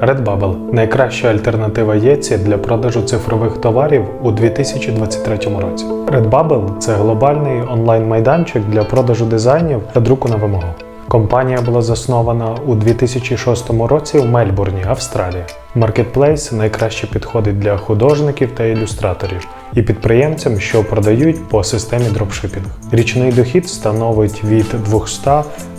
Redbubble – найкраща альтернатива Єці для продажу цифрових товарів у 2023 році. Redbubble – це глобальний онлайн-майданчик для продажу дизайнів та друку на вимогу. Компанія була заснована у 2006 році в Мельбурні, Австралія. Маркетплейс найкраще підходить для художників та ілюстраторів і підприємцям, що продають по системі дропшипінг. Річний дохід становить від 200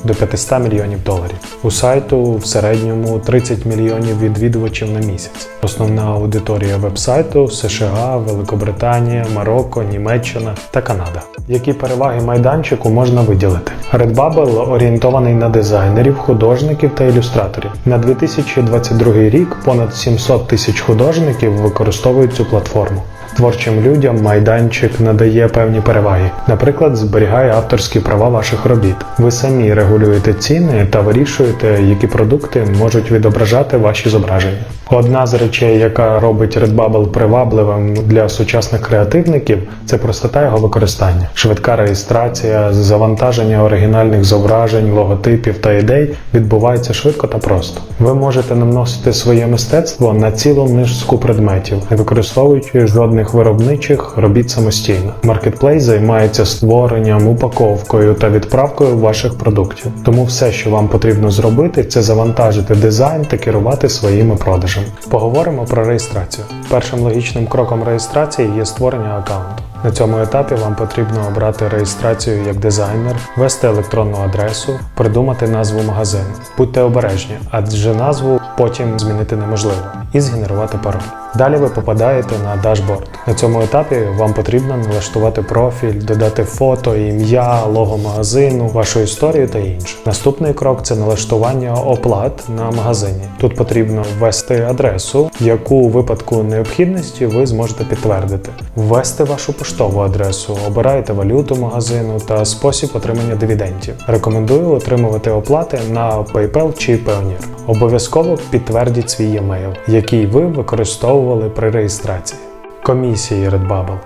до 500 мільйонів доларів. У сайту в середньому 30 мільйонів відвідувачів на місяць. Основна аудиторія вебсайту США, Великобританія, Марокко, Німеччина та Канада. Які переваги майданчику можна виділити? Redbubble орієнтований на дизайнерів, художників та ілюстраторів. На 2022 рік понад 700 тисяч художників використовують цю платформу. Творчим людям майданчик надає певні переваги. Наприклад, зберігає авторські права ваших робіт. Ви самі регулюєте ціни та вирішуєте, які продукти можуть відображати ваші зображення. Одна з речей, яка робить Redbubble привабливим для сучасних креативників, це простота його використання, швидка реєстрація, завантаження оригінальних зображень, логотипів та ідей відбувається швидко та просто. Ви можете наносити своє мистецтво на цілу низку предметів, не використовуючи жодних виробничих робіт самостійно. Маркетплейс займається створенням, упаковкою та відправкою ваших продуктів. Тому все, що вам потрібно зробити, це завантажити дизайн та керувати своїми продажами. Поговоримо про реєстрацію. Першим логічним кроком реєстрації є створення аккаунту. На цьому етапі вам потрібно обрати реєстрацію як дизайнер, ввести електронну адресу, придумати назву магазину. Будьте обережні, адже назву потім змінити неможливо, і згенерувати пароль. Далі ви попадаєте на дашборд. На цьому етапі вам потрібно налаштувати профіль, додати фото, ім'я, лого магазину, вашу історію та інше. Наступний крок це налаштування оплат на магазині. Тут потрібно ввести адресу, яку у випадку необхідності ви зможете підтвердити, ввести вашу поштову адресу, обираєте валюту магазину та спосіб отримання дивідендів. Рекомендую отримувати оплати на PayPal чи Payoneer. Обов'язково підтвердіть свій емейл, який ви використовували при реєстрації. Комісії Redbubble.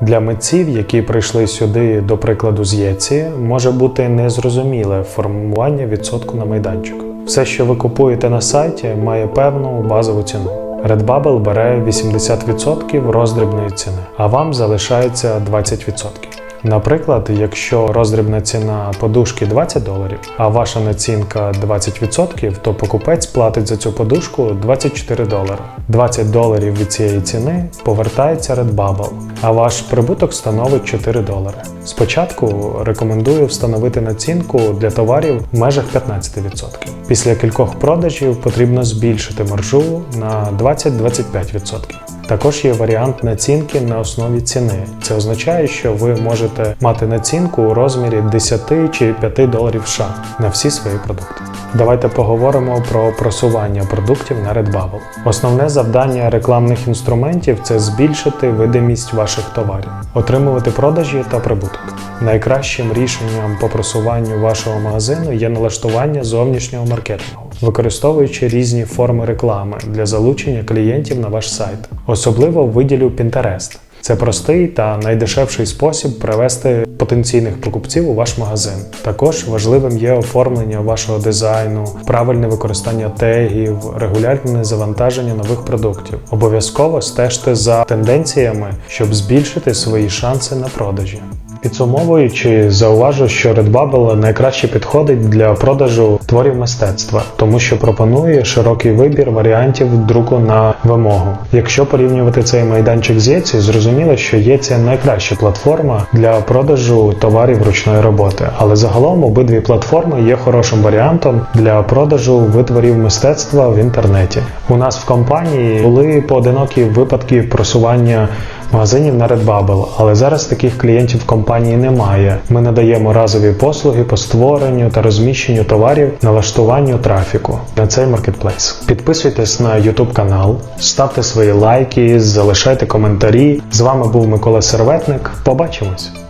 Для митців, які прийшли сюди, до прикладу, з Єці, може бути незрозуміле формування відсотку на майданчику. Все, що ви купуєте на сайті, має певну базову ціну. Redbubble бере 80% роздрібної ціни, а вам залишається 20%. Наприклад, якщо роздрібна ціна подушки 20 доларів, а ваша націнка 20%, то покупець платить за цю подушку 24 долари. 20 доларів від цієї ціни повертається Redbubble, а ваш прибуток становить 4 долари. Спочатку рекомендую встановити націнку для товарів в межах 15%. Після кількох продажів потрібно збільшити маржу на 20-25%. Також є варіант націнки на основі ціни. Це означає, що ви можете мати націнку у розмірі 10 чи 5 доларів США на всі свої продукти. Давайте поговоримо про просування продуктів на Redbubble. Основне завдання рекламних інструментів це збільшити видимість ваших товарів, отримувати продажі та прибуток. Найкращим рішенням по просуванню вашого магазину є налаштування зовнішнього маркетингу, використовуючи різні форми реклами для залучення клієнтів на ваш сайт. Особливо виділю Pinterest. Це простий та найдешевший спосіб привести потенційних покупців у ваш магазин. Також важливим є оформлення вашого дизайну, правильне використання тегів, регулярне завантаження нових продуктів. Обов'язково стежте за тенденціями, щоб збільшити свої шанси на продажі. Підсумовуючи, зауважу, що Redbubble найкраще підходить для продажу творів мистецтва, тому що пропонує широкий вибір варіантів друку на вимогу. Якщо порівнювати цей майданчик з Etsy, зрозуміло, що Etsy найкраща платформа для продажу товарів ручної роботи, але загалом обидві платформи є хорошим варіантом для продажу витворів мистецтва в інтернеті. У нас в компанії були поодинокі випадки просування магазинів на Redbubble, але зараз таких клієнтів в компанії немає. Ми надаємо разові послуги по створенню та розміщенню товарів, налаштуванню трафіку на цей маркетплейс. Підписуйтесь на YouTube канал, ставте свої лайки, залишайте коментарі. З вами був Микола Серветник. Побачимось!